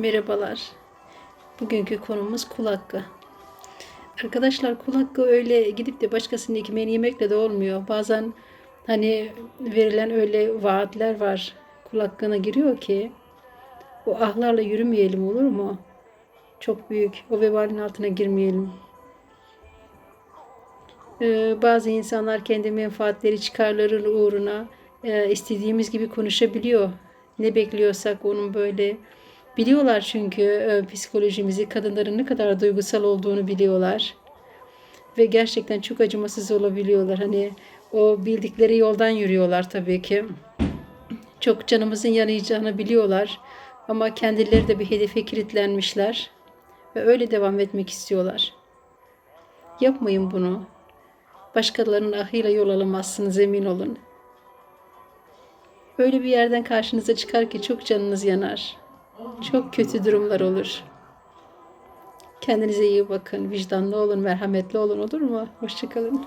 Merhabalar. Bugünkü konumuz kul hakkı. Arkadaşlar kul hakkı öyle gidip de başkasının ekmeğini yemekle de olmuyor. Bazen hani verilen öyle vaatler var. Kul hakkına giriyor ki o ahlarla yürümeyelim olur mu? Çok büyük. O vebalin altına girmeyelim. Ee, bazı insanlar kendi menfaatleri çıkarları uğruna e, istediğimiz gibi konuşabiliyor. Ne bekliyorsak onun böyle biliyorlar çünkü e, psikolojimizi kadınların ne kadar duygusal olduğunu biliyorlar ve gerçekten çok acımasız olabiliyorlar. Hani o bildikleri yoldan yürüyorlar tabii ki. Çok canımızın yanayacağını biliyorlar ama kendileri de bir hedefe kilitlenmişler ve öyle devam etmek istiyorlar. Yapmayın bunu. Başkalarının ahıyla yol alamazsınız emin olun. Öyle bir yerden karşınıza çıkar ki çok canınız yanar. Çok kötü durumlar olur. Kendinize iyi bakın, vicdanlı olun, merhametli olun olur mu? Hoşçakalın.